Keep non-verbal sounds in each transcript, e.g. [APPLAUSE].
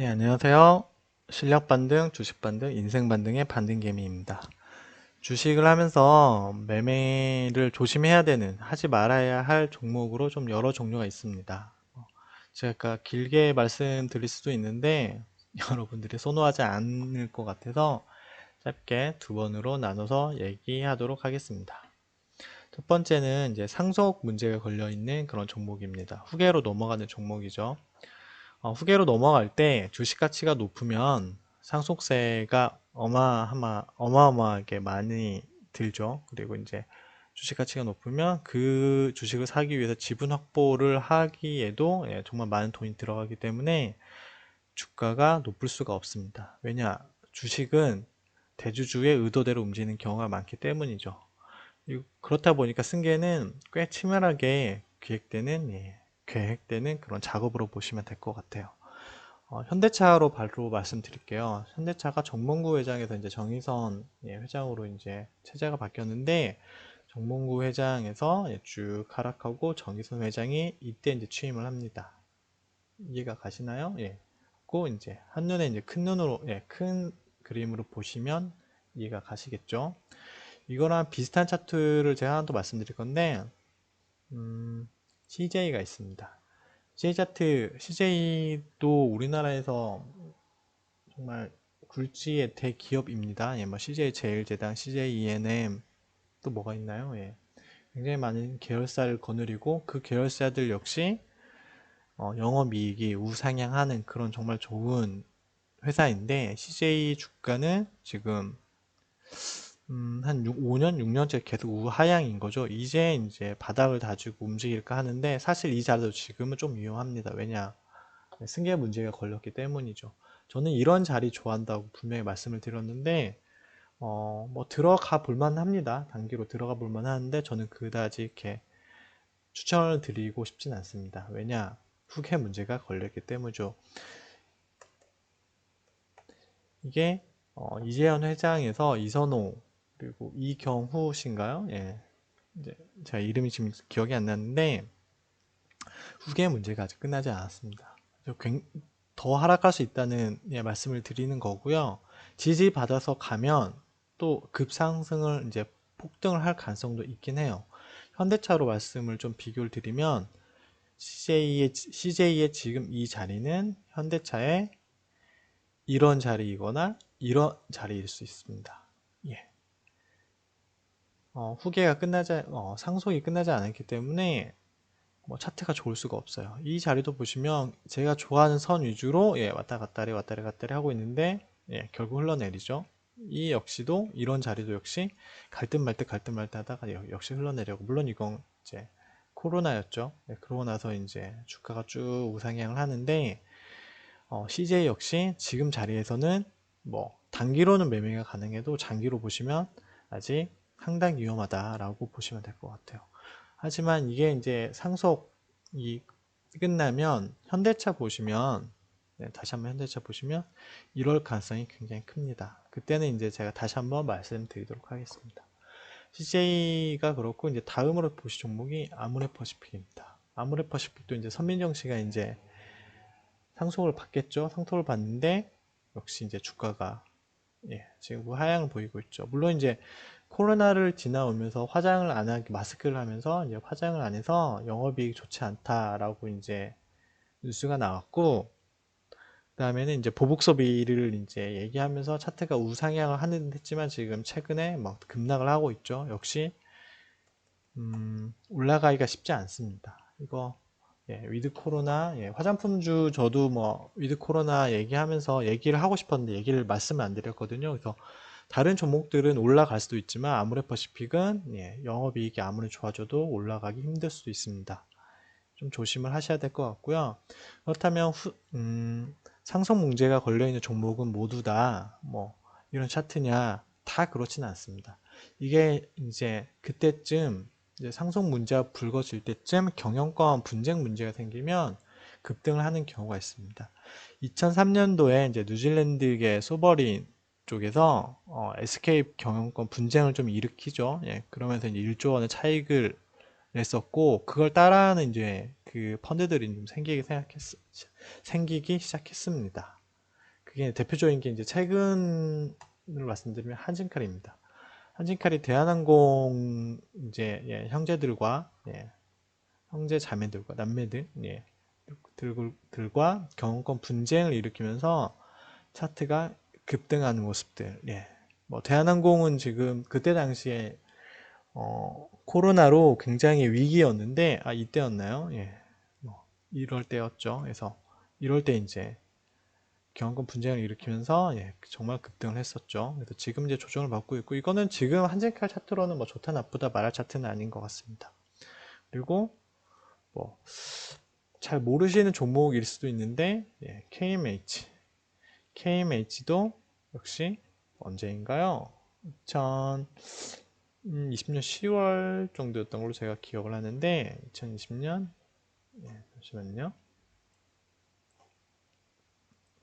네, 안녕하세요. 실력 반등, 주식 반등, 인생 반등의 반등개미입니다. 주식을 하면서 매매를 조심해야 되는, 하지 말아야 할 종목으로 좀 여러 종류가 있습니다. 어, 제가 길게 말씀드릴 수도 있는데 [LAUGHS] 여러분들이 선호하지 않을 것 같아서 짧게 두 번으로 나눠서 얘기하도록 하겠습니다. 첫 번째는 이제 상속 문제가 걸려 있는 그런 종목입니다. 후계로 넘어가는 종목이죠. 어, 후계로 넘어갈 때 주식 가치가 높으면 상속세가 어마어마, 어마어마하게 많이 들죠. 그리고 이제 주식 가치가 높으면 그 주식을 사기 위해서 지분 확보를 하기에도 예, 정말 많은 돈이 들어가기 때문에 주가가 높을 수가 없습니다. 왜냐? 주식은 대주주의 의도대로 움직이는 경우가 많기 때문이죠. 그렇다 보니까 승계는 꽤 치밀하게 기획되는 예, 계획되는 그런 작업으로 보시면 될 것 같아요. 어, 현대차로 바로 말씀드릴게요. 현대차가 정몽구 회장에서 이제 정의선 예, 회장으로 이제 체제가 바뀌었는데 정몽구 회장에서 예, 쭉 하락하고 정의선 회장이 이때 이제 취임을 합니다. 이해가 가시나요? 예. 고 이제 한 눈에 이제 큰 눈으로 예, 큰 그림으로 보시면 이해가 가시겠죠? 이거랑 비슷한 차트를 제가 하나 더 말씀드릴 건데 음, CJ가 있습니다. CJ 차트, CJ도 우리나라에서 정말 굴지의 대기업입니다. 예, 뭐 CJ 제일제당, CJ ENM 또 뭐가 있나요? 예. 굉장히 많은 계열사를 거느리고 그 계열사들 역시 어, 영업이익이 우상향하는 그런 정말 좋은 회사인데 CJ 주가는 지금 음, 한 6, 5년, 6년째 계속 우하향인 거죠. 이제 이제 바닥을 다지고 움직일까 하는데 사실 이 자리도 지금은 좀 위험합니다. 왜냐? 승계 문제가 걸렸기 때문이죠. 저는 이런 자리 좋아한다고 분명히 말씀을 드렸는데 어, 뭐 들어가 볼만 합니다. 단기로 들어가 볼만 하는데 저는 그다지 이렇게 추천을 드리고 싶진 않습니다. 왜냐? 후계 문제가 걸렸기 때문이죠. 이게 어, 이재현 회장에서 이선호 그리고 이경후 씨인가요? 예. 이제 제가 이름이 지금 기억이 안 나는데 후계 문제가 아직 끝나지 않았습니다. 더 하락할 수 있다는 예, 말씀을 드리는 거고요. 지지 받아서 가면 또 급상승을 이제 폭등을 할 가능성도 있긴 해요. 현대차로 말씀을 좀 비교를 드리면 CJ의, CJ의 지금 이 자리는 현대차의 이런 자리이거나 이런 자리일 수 있습니다. 예. 어, 후계가 끝나지, 어, 상속이 끝나지 않았기 때문에 뭐 차트가 좋을 수가 없어요. 이 자리도 보시면 제가 좋아하는 선 위주로 예, 왔다 갔다리 왔다리 갔다리 하고 있는데 예, 결국 흘러내리죠. 이 역시도 이런 자리도 역시 갈 듯 말 듯 갈 듯 말 듯 하다가 역시 흘러내려고 물론 이건 이제 코로나였죠. 네, 그러고 나서 이제 주가가 쭉 우상향을 하는데 어, CJ 역시 지금 자리에서는 뭐 단기로는 매매가 가능해도 장기로 보시면 아직 상당히 위험하다라고 보시면 될 것 같아요. 하지만 이게 이제 상속이 끝나면 현대차 보시면 네, 다시 한번 현대차 보시면 이럴 가능성이 굉장히 큽니다. 그때는 이제 제가 다시 한번 말씀드리도록 하겠습니다. CJ가 그렇고 이제 다음으로 보실 종목이 아무레퍼시픽입니다. 아무레퍼시픽도 이제 선민정 씨가 이제 상속을 받겠죠. 상속을 받는데 역시 이제 주가가 예, 지금 하향을 보이고 있죠. 물론 이제 코로나를 지나오면서 화장을 안 하기 마스크를 하면서 이제 화장을 안 해서 영업이익 좋지 않다라고 이제 뉴스가 나왔고 그다음에는 이제 보복 소비를 이제 얘기하면서 차트가 우상향을 하는 했지만 지금 최근에 막 급락을 하고 있죠. 역시 음, 올라가기가 쉽지 않습니다. 이거 예, 위드 코로나 예, 화장품주 저도 뭐 위드 코로나 얘기하면서 얘기를 하고 싶었는데 얘기를 말씀을 안 드렸거든요. 그래서 다른 종목들은 올라갈 수도 있지만 아무래퍼시픽은 예, 영업이익이 아무리 좋아져도 올라가기 힘들 수도 있습니다. 좀 조심을 하셔야 될 것 같고요. 그렇다면 후, 음, 상승 문제가 걸려있는 종목은 모두 다 뭐 이런 차트냐 다 그렇지는 않습니다. 이게 이제 그때쯤 이제 상승 문제가 불거질 때쯤 경영권 분쟁 문제가 생기면 급등을 하는 경우가 있습니다. 2003년도에 이제 뉴질랜드계 소버린 쪽에서 어, SK 경영권 분쟁을 좀 일으키죠. 예, 그러면서 이제 1조 원의 차익을 냈었고 그걸 따라하는 이제 그 펀드들이 좀 생기기 생각했 생기기 시작했습니다. 그게 대표적인 게 이제 최근을 말씀드리면 한진칼입니다. 한진칼이 대한항공 이제 예, 형제들과 예, 형제 자매들과 남매들 예, 들, 들과 경영권 분쟁을 일으키면서 차트가 급등하는 모습들. 예. 뭐 대한항공은 지금 그때 당시에 어, 코로나로 굉장히 위기였는데 아 이때였나요? 예. 뭐 이럴 때였죠. 그래서 이럴 때 이제 경영권 분쟁을 일으키면서 예, 정말 급등을 했었죠. 그래서 지금 이제 조정을 받고 있고 이거는 지금 한진칼 차트로는 뭐 좋다 나쁘다 말할 차트는 아닌 것 같습니다. 그리고 뭐 잘 모르시는 종목일 수도 있는데 예, KMH KMH도 역시 언제인가요? 2020년 10월 정도였던 걸로 제가 기억을 하는데 2020년 예, 잠시만요.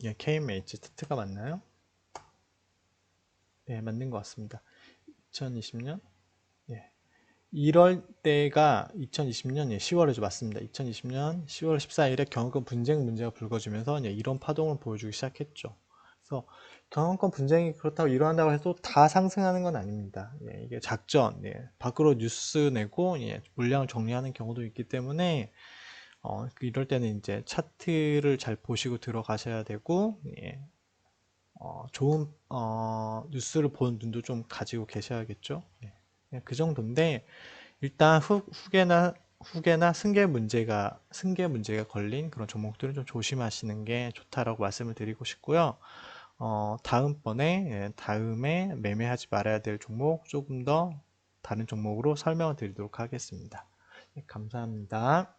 예, KMH 차트가 맞나요? 네, 맞는 것 같습니다. 2020년 예. 1월 때가 2020년 예, 10월이죠. 맞습니다. 2020년 10월 14일에 경영권 분쟁 문제가 불거지면서 예, 이런 파동을 보여주기 시작했죠. 그래서 경영권 분쟁이 그렇다고 일어난다고 해도 다 상승하는 건 아닙니다. 예, 이게 작전, 예, 밖으로 뉴스 내고 예, 물량을 정리하는 경우도 있기 때문에 어, 이럴 때는 이제 차트를 잘 보시고 들어가셔야 되고 예, 어, 좋은 어, 뉴스를 보는 눈도 좀 가지고 계셔야겠죠. 예, 그냥 그 정도인데 일단 후, 후계나 후계나 승계 문제가 승계 문제가 걸린 그런 종목들은 좀 조심하시는 게 좋다라고 말씀을 드리고 싶고요. 어, 다음번에 예, 다음에 매매하지 말아야 될 종목 조금 더 다른 종목으로 설명을 드리도록 하겠습니다. 네, 감사합니다.